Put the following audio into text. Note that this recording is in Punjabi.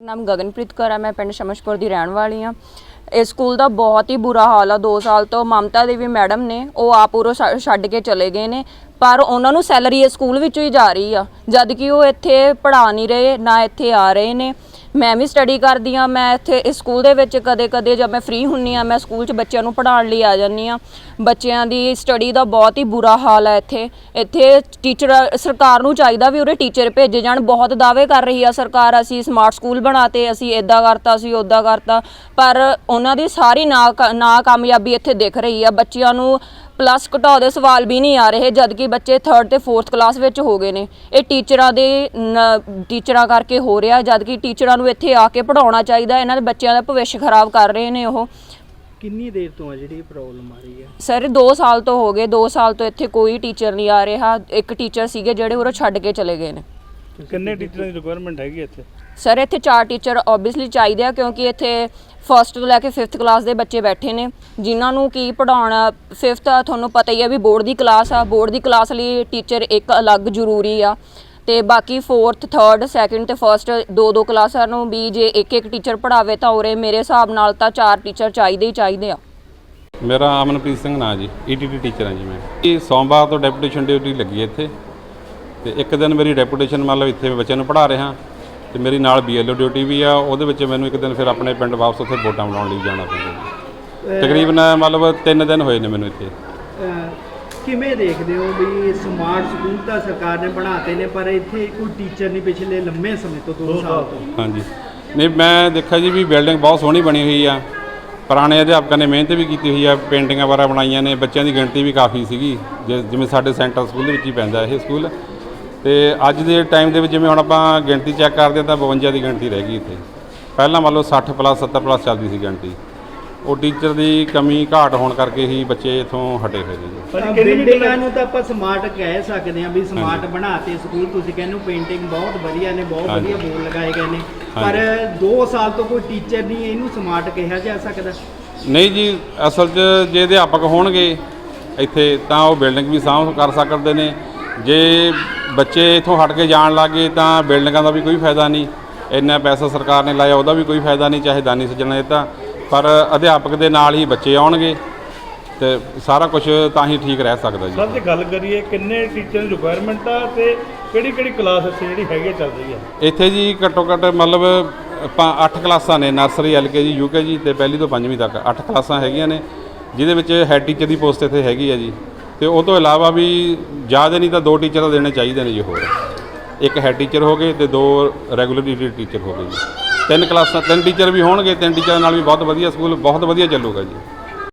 ਨਾਮ ਗਗਨਪ੍ਰੀਤ ਕੌਰ ਹੈ ਮੈਂ ਪਿੰਡ ਸ਼ਮਸ਼ਪੁਰ ਦੀ ਰਹਿਣ ਵਾਲੀ ਹਾਂ। ਇਸ ਸਕੂਲ ਦਾ ਬਹੁਤ ਹੀ ਬੁਰਾ ਹਾਲ ਆ 2 ਸਾਲ ਤੋਂ ਮਮਤਾ ਦੇਵੀ ਮੈਡਮ ਨੇ, ਉਹ ਆਪ ਉਰੋਂ ਛ, ਛੱਡ ਕੇ ਚਲੇ ਗਏ ਨੇ, ਪਰ ਉਹਨਾਂ ਨੂੰ ਸੈਲਰੀ ਇਸ ਸਕੂਲ ਵਿੱਚੋਂ ਹੀ ਜਾ ਰਹੀ ਆ, ਜਦ ਕਿ ਉਹ ਇੱਥੇ ਪੜ੍ਹਾ ਨਹੀਂ ਰਹੇ, ਨਾ ਇੱਥੇ ਆ ਰਹੇ ਨੇ। ਮੈਂ ਵੀ ਸਟੱਡੀ ਕਰਦੀ ਆ ਮੈਂ ਇੱਥੇ ਇਸ ਸਕੂਲ ਦੇ ਵਿੱਚ ਕਦੇ-ਕਦੇ ਜਦ ਮੈਂ ਫ੍ਰੀ ਹੁੰਨੀ ਆ ਮੈਂ ਸਕੂਲ 'ਚ ਬੱਚਿਆਂ ਨੂੰ ਪੜ੍ਹਾਉਣ ਲਈ ਆ ਜਾਂਦੀ ਆ ਬੱਚਿਆਂ ਦੀ ਸਟੱਡੀ ਦਾ ਬਹੁਤ ਹੀ ਬੁਰਾ ਹਾਲ ਹੈ ਇੱਥੇ। ਇੱਥੇ ਟੀਚਰ ਸਰਕਾਰ ਨੂੰ ਚਾਹੀਦਾ ਵੀ ਉਰੇ ਟੀਚਰ ਭੇਜੇ ਜਾਣ, ਬਹੁਤ ਦਾਅਵੇ ਕਰ ਰਹੀ ਆ ਸਰਕਾਰ, ਅਸੀਂ ਸਮਾਰਟ ਸਕੂਲ ਬਣਾਤੇ, ਅਸੀਂ ਇਦਾਂ ਕਰਤਾ, ਅਸੀਂ ਉਦਾਂ ਕਰਤਾ। ਪਰ ਉਹਨਾਂ ਦੀ ਸਾਰੀ ਨਾ ਨਾ ਕਾਮਯਾਬੀ ਇੱਥੇ ਦਿਖ ਰਹੀ ਆ। ਬੱਚਿਆਂ ਨੂੰ ਪਲੱਸ ਘਟਾਓ ਦੇ ਸਵਾਲ ਵੀ ਨਹੀਂ ਆ ਰਹੇ ਜਦ ਕਿ ਬੱਚੇ 3rd ਤੇ 4th ਕਲਾਸ ਵਿੱਚ ਹੋ ਗਏ ਨੇ। ਇਹ ਟੀਚਰਾਂ ਦੇ ਟੀਚਰਾਂ ਕਰਕੇ ਹੋ ਰਿਹਾ ਜਦ ਕਿ ਟੀਚਰਾਂ ਨੂੰ ਇੱਥੇ ਆ ਕੇ ਪੜਾਉਣਾ ਚਾਹੀਦਾ ਇਹਨਾਂ ਦੇ ਬੱਚਿਆਂ ਦਾ ਭਵਿੱਖ ਖਰਾਬ ਕਰ ਰਹੇ ਨੇ ਉਹ। ਕਿੰਨੀ ਦੇਰ ਤੋਂ ਆ ਜਿਹੜੀ ਪ੍ਰੋਬਲਮ ਆ ਰਹੀ ਹੈ? ਸਰ 2 ਸਾਲ ਤੋਂ ਹੋ ਗਏ 2 ਸਾਲ ਤੋਂ ਇੱਥੇ ਕੋਈ ਟੀਚਰ ਨਹੀਂ ਆ ਰਿਹਾ ਇੱਕ ਟੀਚਰ ਸੀਗੇ ਜਿਹੜੇ ਉਰੋਂ ਛੱਡ ਕੇ ਚਲੇ ਗਏ ਨੇ। ਕਿੰਨੇ ਟੀਚਰਾਂ ਦੀ ਰਿਕੁਆਇਰਮੈਂਟ ਹੈਗੀ ਇੱਥੇ? ਸਰ ਇੱਥੇ ਚਾਰ ਟੀਚਰ ਆਬਵੀਅਸਲੀ ਚਾਹੀਦੇ ਆ ਕਿਉਂਕਿ ਇੱਥੇ ਫਸਟ ਤੋਂ ਲੈ ਕੇ 5th ਕਲਾਸ ਦੇ ਬੱਚੇ ਬੈਠੇ ਨੇ, ਜਿਨ੍ਹਾਂ ਨੂੰ ਕੀ ਪੜਾਉਣਾ 5th ਤੁਹਾਨੂੰ ਪਤਾ ਹੀ ਆ ਵੀ ਬੋਰਡ ਦੀ ਕਲਾਸ ਆ ਬੋਰਡ ਦੀ ਕਲਾਸ ਲਈ ਟੀਚਰ ਇੱਕ ਅਲੱਗ ਜ਼ਰੂਰੀ ਆ। ਤੇ ਬਾਕੀ 4th 3rd 2nd ਤੇ 1st ਦੋ ਦੋ ਕਲਾਸਾਂ ਨੂੰ ਵੀ ਜੇ ਇੱਕ ਇੱਕ ਟੀਚਰ ਪੜਾਵੇ ਤਾਂ ਉਰੇ ਮੇਰੇ ਹਿਸਾਬ ਨਾਲ ਤਾਂ ਚਾਰ ਟੀਚਰ ਚਾਹੀਦੇ ਹੀ ਚਾਹੀਦੇ ਆ। ਮੇਰਾ ਅਮਨਪ੍ਰੀਤ ਸਿੰਘ ਨਾਂ ਜੀ ਈਟੀਟੀ ਟੀਚਰ ਹਾਂ ਜੀ ਮੈਂ। ਇਹ ਸੋਮਵਾਰ ਤੋਂ ਡੈਪੂਟੇਸ਼ਨ ਡਿਊਟੀ ਲੱਗੀ ਹੈ ਇੱਥੇ। ਤੇ ਇੱਕ ਦਿਨ ਮੇਰੀ ਡੈਪੂਟੇਸ਼ਨ ਮਤਲਬ ਇੱਥੇ ਬੱਚਿਆਂ ਨੂੰ ਪੜ੍ਹਾ ਰਿਹਾ। ਤੇ ਮੇਰੀ ਨਾਲ ਬੀਐਲਓ ਡਿਊਟੀ ਵੀ ਆ ਉਹਦੇ ਵਿੱਚ ਮੈਨੂੰ ਇੱਕ ਦਿਨ ਫਿਰ ਆਪਣੇ ਪਿੰਡ ਵਾਪਸ ਉੱਥੇ ਵੋਟਾਂ ਬਣਾਉਣ ਲਈ ਜਾਣਾ ਪੈਂਦਾ ਜੀ। ਤਕਰੀਬਨ ਮਤਲਬ 3 ਦਿਨ ਹੋਏ ਨੇ ਮੈਨੂੰ ਇੱਥੇ। ਅਹ ਕਿਵੇਂ ਦੇਖਦੇ ਹੋ ਵੀ ਸਮਾਰਟ ਸਕੂਲ ਤਾਂ ਸਰਕਾਰ ਨੇ ਬਣਾਤੇ ਨੇ ਪਰ ਇੱਥੇ ਕੋਈ ਟੀਚਰ ਨਹੀਂ ਪਿਛਲੇ ਲੰਮੇ ਸਮੇਂ ਤੋਂ 2 ਸਾਲ ਤੋਂ? ਹਾਂਜੀ। ਨਹੀਂ ਮੈਂ ਦੇਖਿਆ ਜੀ ਵੀ ਬਿਲਡਿੰਗ ਬਹੁਤ ਸੋਹਣੀ ਬਣੀ ਹੋਈ ਆ। ਪੁਰਾਣੇ ਅਧਿਆਪਕਾਂ ਨੇ ਮਿਹਨਤ ਵੀ ਕੀਤੀ ਹੋਈ ਆ ਪੇਂਟਿੰਗਾਂ ਵਗੈਰਾ ਬਣਾਈਆਂ ਨੇ ਬੱਚਿਆਂ ਦੀ ਗਿਣਤੀ ਵੀ ਕਾਫੀ ਸੀਗੀ ਜਿ- ਜਿਵੇਂ ਸਾਡੇ ਸੈਂਟਰ ਸਕੂਲ ਦੇ ਵਿੱਚ ਹੀ ਪੈਂਦਾ ਇਹ ਸਕੂਲ। ਤੇ ਅੱਜ ਦੇ ਟਾਈਮ ਦੇ ਵਿੱਚ ਜਿਵੇਂ ਹੁਣ ਆਪਾਂ ਗਿਣਤੀ ਚੈੱਕ ਕਰਦੇ ਹਾਂ ਤਾਂ 52 ਦੀ ਗਿਣਤੀ ਰਹਿ ਗਈ ਇੱਥੇ। ਪਹਿਲਾਂ ਮੰਨ ਲਓ 60 ਪਲੱਸ 70 ਪਲੱਸ ਚੱਲਦੀ ਸੀ ਗਿਣਤੀ। ਉਹ ਟੀਚਰ ਦੀ ਕਮੀ ਘਾਟ ਹੋਣ ਕਰਕੇ ਹੀ ਬੱਚੇ ਇੱਥੋਂ ਹਟੇ ਹੋਏ ਨੇ ਜੀ ਪਰ ਬਿਲਡਿੰਗਾਂ ਨੂੰ ਤਾਂ ਆਪਾਂ ਸਮਾਰਟ ਕਹਿ ਸਕਦੇ ਹਾਂ ਵੀ ਸਮਾਰਟ ਬਣਾਤੇ ਸਕੂਲ ਤੁਸੀਂ ਕਹਿੰਦੇ ਹੋ ਪੇਂਟਿੰਗ ਬਹੁਤ ਵਧੀਆ ਨੇ ਬਹੁਤ। ਵਧੀਆ ਬੋਰਡ ਲਗਾਏ ਗਏ ਨੇ। ਪਰ 2 ਸਾਲ ਤੋਂ ਕੋਈ ਟੀਚਰ ਨਹੀਂ ਇਹਨੂੰ ਸਮਾਰਟ ਕਿਹਾ ਜਾ ਸਕਦਾ। ਨਹੀਂ ਜੀ ਅਸਲ 'ਚ ਜੇ ਅਧਿਆਪਕ ਹੋਣਗੇ ਇੱਥੇ ਤਾਂ ਉਹ ਬਿਲਡਿੰਗ ਵੀ ਸਾਂਭ ਕਰ ਸਕਦੇ ਨੇ। ਜੇ ਬੱਚੇ ਇਥੋਂ ਹਟ ਕੇ ਜਾਣ ਲੱਗੇ ਤਾਂ ਬਿਲਡਿੰਗਾਂ ਦਾ ਵੀ ਕੋਈ ਫਾਇਦਾ ਨਹੀਂ। ਇੰਨਾ ਪੈਸਾ ਸਰਕਾਰ ਨੇ ਲਾਇਆ ਉਹਦਾ ਵੀ ਕੋਈ ਫਾਇਦਾ ਨਹੀਂ ਚਾਹੇ ਦਾਨੀ ਸੱਜਣਾ ਦਿੱਤਾ। ਪਰ ਅਧਿਆਪਕ ਦੇ ਨਾਲ ਹੀ ਬੱਚੇ ਆਉਣਗੇ ਤੇ ਸਾਰਾ ਕੁਝ ਤਾਂ ਹੀ ਠੀਕ ਰਹਿ ਸਕਦਾ ਸਰ ਜੀ ਜੇ ਗੱਲ ਕਰੀਏ ਕਿੰਨੇ ਟੀਚਰ ਦੀ ਰਿਕੁਆਇਰਮੈਂਟ ਆ ਤੇ ਕਿਹੜੀ ਕਿਹੜੀ ਕਲਾਸ ਇੱਥੇ ਜਿਹੜੀ ਹੈਗੀ ਆ ਚੱਲ ਰਹੀ ਆ? ਇੱਥੇ ਜੀ ਘੱਟੋ ਘੱਟ ਮਤਲਬ ਆਪਾਂ 8 ਕਲਾਸਾਂ ਨੇ ਨਰਸਰੀ ਐਲਕੇਜੀ ਯੂਕੇਜੀ ਤੇ ਪਹਿਲੀ ਤੋਂ ਪੰਜਵੀਂ ਤੱਕ 8 ਕਲਾਸਾਂ ਹੈਗੀਆਂ ਨੇ ਜਿਹਦੇ ਵਿੱਚ ਹੈਡ ਟੀਚਰ ਦੀ ਪੋਸਟ ਇੱਥੇ ਹੈਗੀ ਆ ਜੀ। ਤੇ ਉਹ ਤੋਂ ਇਲਾਵਾ ਵੀ ਜ਼ਿਆਦਾ ਨਹੀਂ ਤਾਂ ਦੋ ਟੀਚਰ ਤਾਂ ਦੇਣੇ ਚਾਹੀਦੇ ਨੇ ਜੀ ਹੋਰ। ਇੱਕ ਹੈਡ ਟੀਚਰ ਹੋ ਗਏ ਤੇ ਦੋ ਰੈਗੂਲਰ ਟੀਚਰ ਹੋ ਗਏ ਜੀ। ਤਿੰਨ ਕਲਾਸਾਂ, ਤਿੰਨ ਟੀਚਰ ਵੀ ਹੋਣਗੇ, ਤਿੰਨ ਟੀਚਰਾਂ ਨਾਲ ਵੀ ਬਹੁਤ ਵਧੀਆ ਸਕੂਲ, ਬਹੁਤ ਵਧੀਆ ਚੱਲੂਗਾ ਜੀ।